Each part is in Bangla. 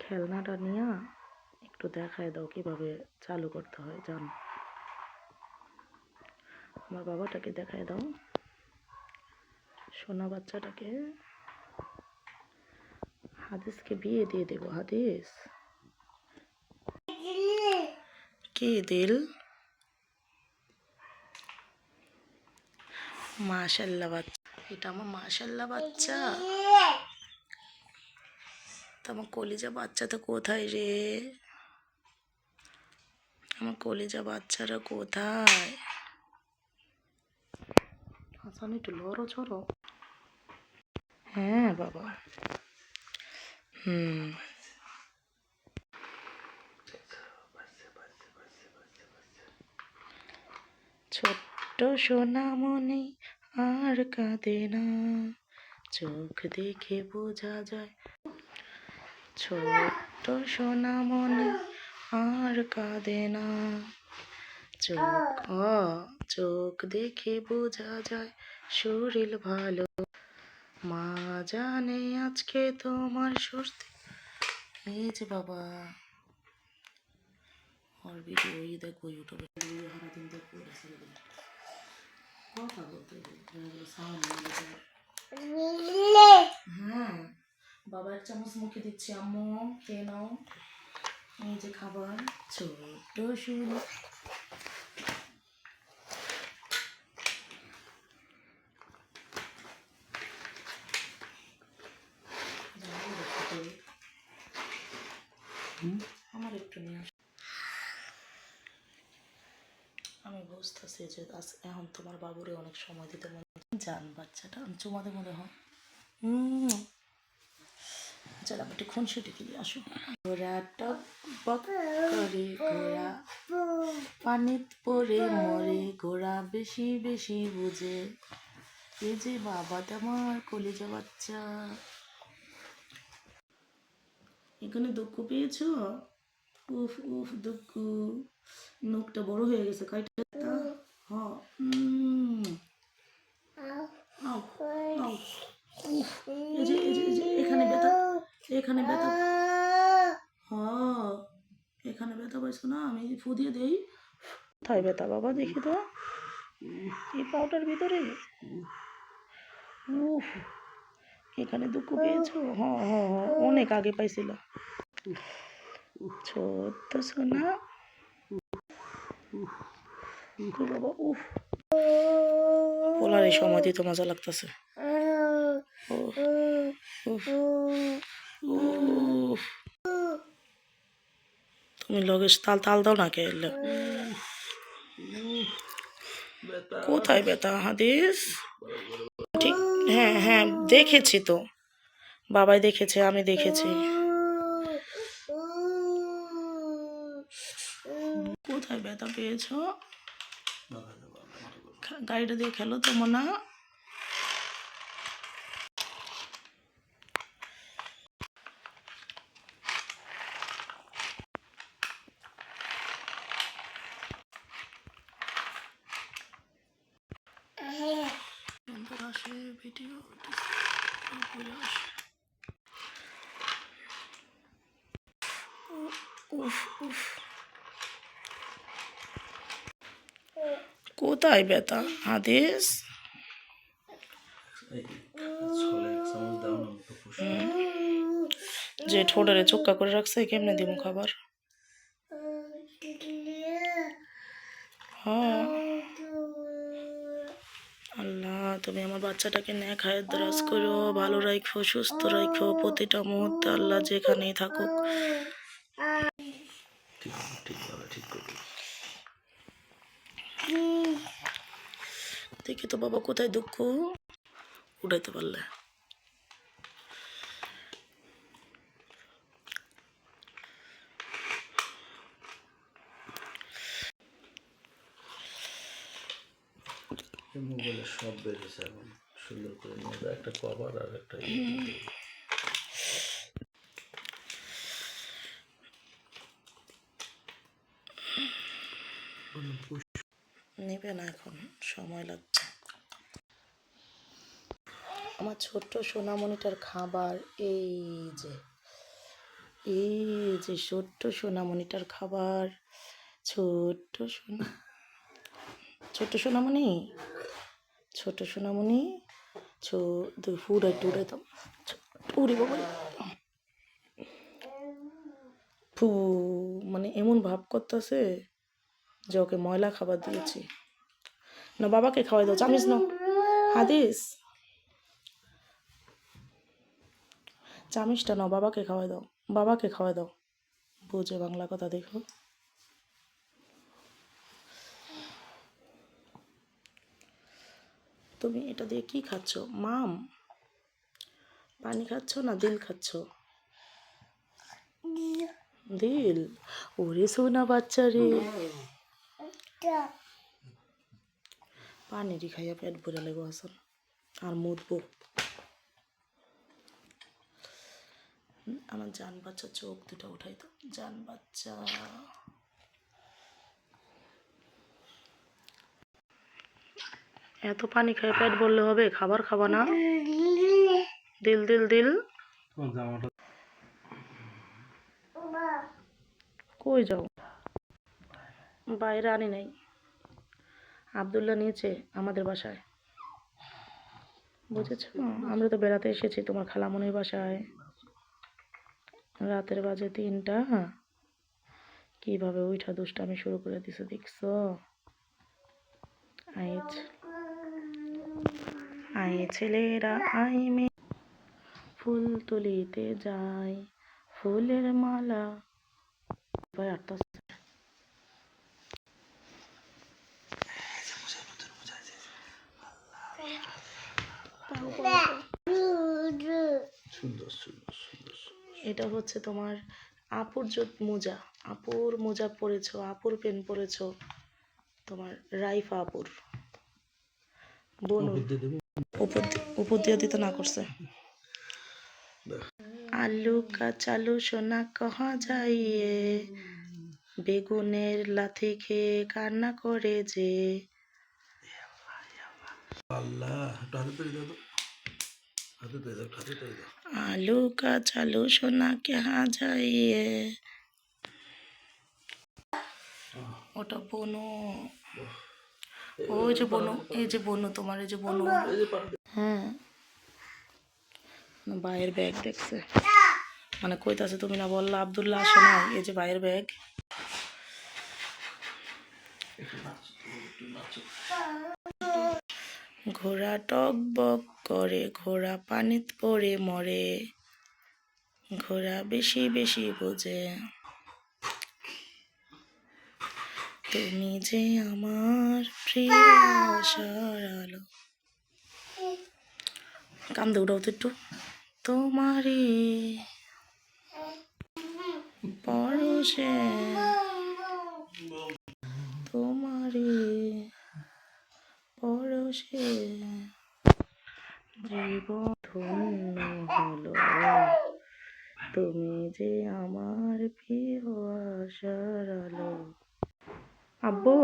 খেলনাটা নিয়ে একটু দেখায় দাও কীভাবে চালু করতে হয়, জানো? আমার বাবাটাকে দেখায় দাও। সোনা বাচ্চাটাকে হাদিসকে বিয়ে দিয়ে দেবো, হাদিস। কি দিল? মাশাল্লাহ বাচ্চা। এটা আমার মাশাল্লাহ বাচ্চা। তো আমার কলিজা বাচ্চাটা কোথায় রে? আমার কলিজা বাচ্চারা কোথায়? হাসান, একটু লড়ো, চড়ো। হ্যাঁ বাবা। হুম। ছোট্ট সোনা মনে আর কাঁদে না। চোখ দেখে বোঝা যায় ছোট্ট সোনা মনে আর কাঁদে না। চোখ চোখ দেখে বোঝা যায় শরীর ভালো। মা জানে আজকে তোমার স্বস্তি। এই যে বাবা। আর ভিডিও ওই দেখো ইউটিউবে ভিডিও সারাদিন দেখব এটা কথা বলতে হ্যাঁ। বাবা এক চামচ মুখে দিচ্ছি আম্মু খেয়ে নাও। এই যে খাবার। ছোট্ট শুরু আমার একটু নিয়ে আস। আমি বুঝতেছি যে এখন তোমার বাবুরে অনেক সময় দিতে মনে যান বাচ্চাটা আমি চুমা দেবো দেখো হুম চল আমি একটু দিয়ে আসো। টক করে পানিত পড়ে মরে বেশি বেশি বুঝে। এই যে বাবা আমার কলিজা বাচ্চা। এখানে দুঃখ পেয়েছ? উফ উফ, দুঃখ। নখটা বড় হয়ে গেছে, কয়টা হ উম। আউ, আউ। উফ, এই যে এই যে এই যে এখানে ব্যথা এখানে ব্যথা হ এখানে ব্যথা পাইছো না আমি ফু দিয়ে দেই। কোথায় ব্যথা বাবা দেখি তো। এই পাউডার ভিতরে? উফ এখানে দুঃখ পেয়েছ? হ্যাঁ হ্যাঁ হ্যাঁ অনেক আগে পাইছিল। ছোট্ট সোনা। বাবা উফ। বলার এই সময় দিতে মজা লাগতেছে। উফ, উফ। তুমি লগে তাল তাল দাও না কে? কোথায় ব্যথা হাদিস? ঠিক হ্যাঁ হ্যাঁ দেখেছি তো। বাবাই দেখেছে আমি দেখেছি। কোথায় ব্যথা পেয়েছ? গাড়িটা দিয়ে খেলো তো মনে সুন্দর আসে ভিডিও উফ উফ। কোথায় ব্যথা? আদেশ? যে ঠোঁটারে চোক্কা করে রাখছে কেমনে দিব খাবার? হ্যাঁ। আল্লাহ তুমি আমার বাচ্চাটাকে ন্যাক হায়াত দরাজ করো ভালো রাখো সুস্থ রাখো প্রতিটা মুহূর্তে আল্লাহ যেখানেই থাকুক। দেখি তো বাবা কোথায় দুঃখ? উঠাইতে পারলে। মোবাইলে সব বেরিয়েছে এখন। সুন্দর করে নিয়ে একটা কভার আর একটা ইয়ে। নেবে না এখন সময় লাগছে আমার ছোট্ট সোনামণিটার খাবার, এই যে এই যে ছোট্ট সোনামণিটার খাবার, ছোট্ট সোনা, ছোট্ট সোনামণি ছোট সোনামণি, ছো ফুড়ে টুড়ে তো উড়ে ফু মানে এমন ভাব করতেছে যে ওকে ময়লা খাবার দিয়েছি। না, বাবাকে খাওয়াই দাও চামিস না, হাদিস। চামিচটা নাও, বাবাকে খাওয়াই দাও, বাবাকে খাওয়াই দাও। বুঝে বাংলা কথা দেখো। তুমি এটা দিয়ে কি খাচ্ছ? মাম, পানি খাচ্ছ না দিল খাচ্ছ? দিল? ওরে সোনা বাচ্চা রে পানিরই খাইয়া পেট ভরে লাগবো আসল আর মুদবো হুম, আমার জান বাচ্চা চোখ দুটো উঠাই তো জান বাচ্চা। এত পানি খেয়ে পেট বললে হবে খাবার খাবা না। দিল দিল দিল। কই যাও? বাইরে আনি নাই। আবদুল্লাহ নিয়েছে আমাদের বাসায়। বুঝেছ? আমরা তো বেড়াতে এসেছি তোমার খালামনির বাসায়। রাতের বাজে তিনটা। কীভাবে উঠা দুষ্টামি শুরু করে দিছে দেখছ? আই ছেলেরা, আই মে ফুল তুলিতে যাই, ফুলের মালা। আটটা সুন্দর সুন্দর সুন্দর সুন্দর। এটা হচ্ছে তোমার আপুর জোত মোজা আপুর মোজা পরেছো আপুর পেন পরেছো তোমার রাইফা আপুর। বনুর। উপর দিয়ে দিতে না করছে। আলু কাচালু সোনা কহা যাইয়ে বেগুনের লাথি খেয়ে কান্না করে যে। আল্লাহ হাতে তৈরি দাও। হাতে দাও হাতে দাও। আলু কাচালু সোনা কেহা যাইয়ে ওটা বনু ওই যে বনু এই যে বনু তোমার এই যে বনু হ্যাঁ ভাইয়ের ব্যাগ দেখছে মানে কইতাছে তুমি না বললা আবদুল্লাহ আসে না এই যে ভাইয়ের ব্যাগ একটু নাচো একটু নাচো ঘোড়া টক বক করে, ঘোড়া পানিত পড়ে মরে। ঘোড়া বেশি বেশি বোঝে। তুমি যে আমার প্রিয় আশার আলো। উঠাও তো একটু। তোমারই পরশে। তোমারই পরশে জীবন ধন্য হলো। তুমি যে আমার প্রিয় আশার আলো। আব্বু,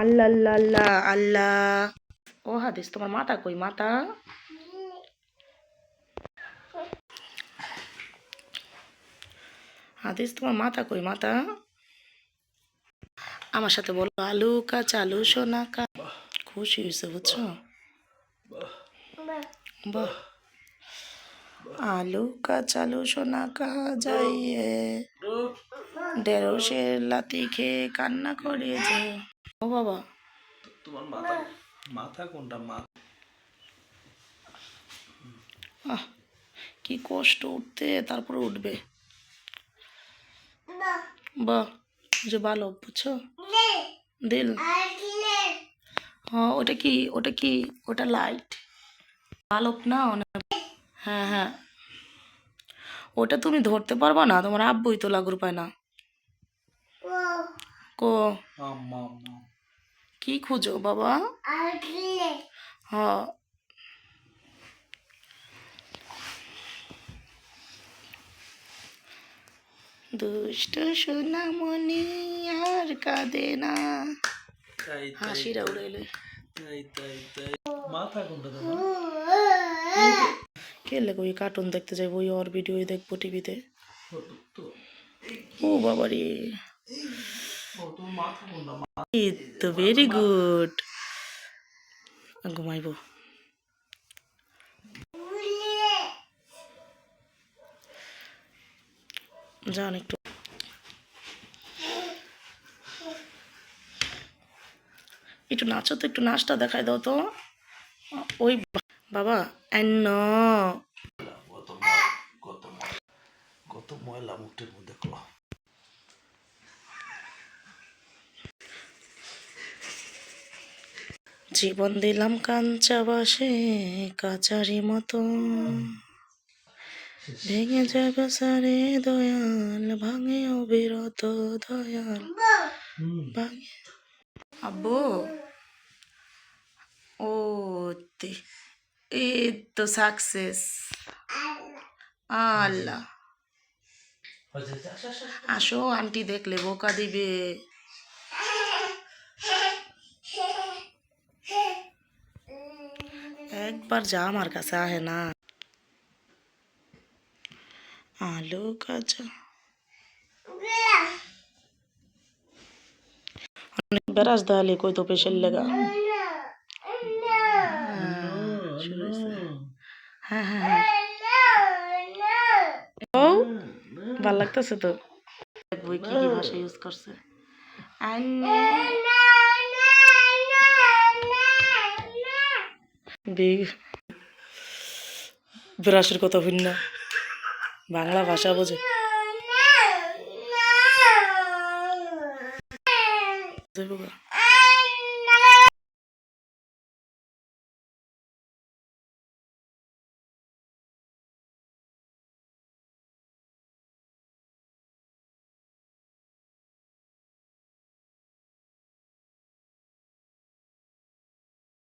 আল্লাহ আল্লাহ আল্লাহ। আল্লাহ ও হাদিস, তোমার মাথা কই মাথা হাদিস, তোমার মাথা কই মাথা আমার সাথে বলো, আলু কা চালু সোনা খুশি হয়েছে বুঝছ বাহ আলু কা চালু সোনা কাহা যাইয়ে ঢেঁড়সের লাতি খেয়ে কান্না করে যে ও বাবা তোমার মাথা মাথা কোনটা? মা আহ কি কষ্ট উঠতে তারপরে উঠবে। বাহ যে ভালো বুঝছ? দিল। হ্যাঁ ওটা কি ওটা কি ওটা লাইট বালক না অনেক হ্যাঁ হ্যাঁ। ওটা তুমি ধরতে পারবা না তোমার আব্বুই তো লাগুর পায় না। কো? আম্মা আম্মা। কি খুঁজো বাবা? হ্যাঁ। দুষ্ট সোনামণি আর কাঁদে না। হাসিরা উড়াইলে তাই তাই তাই মাথা কোনটা তোমার কে কার্টুন দেখতে যাইবো ওই ওর ভিডিও দেখব টিভিতে ও বাবা রে ও তোর মাথা কোনটা? এই তো ভেরি গুড ঘুমাইব। যান একটু। একটু নাচো তো একটু নাচটা দেখাই দাও তো। ওই বাবা অ্যান্ন কত ময়- কত ময়- কত ময়লা মুখের মধ্যে জীবন দিলাম কাঞ্চা বাসে কাচারি মতো। ভেঙে যাবে সারে দয়াল ভাঙে অবিরত দয়াল। ভাঙে আব্বু। ও তে এই তো সাকসেস আল্লাহ আসো আন্টি দেখলে বোকা দিবে একবার যা আমার কাছে আহে না আলু কাঁচা অনেক বেড়াস দালি কই তো পেশের লেগা হ্যাঁ হ্যাঁ হ্যাঁ ও ভালো লাগতেছে তো। বই কি কি ভাষা ইউজ করছে। ব্রাশের কথা ভিন্ন। বাংলা ভাষা বোঝে। গা।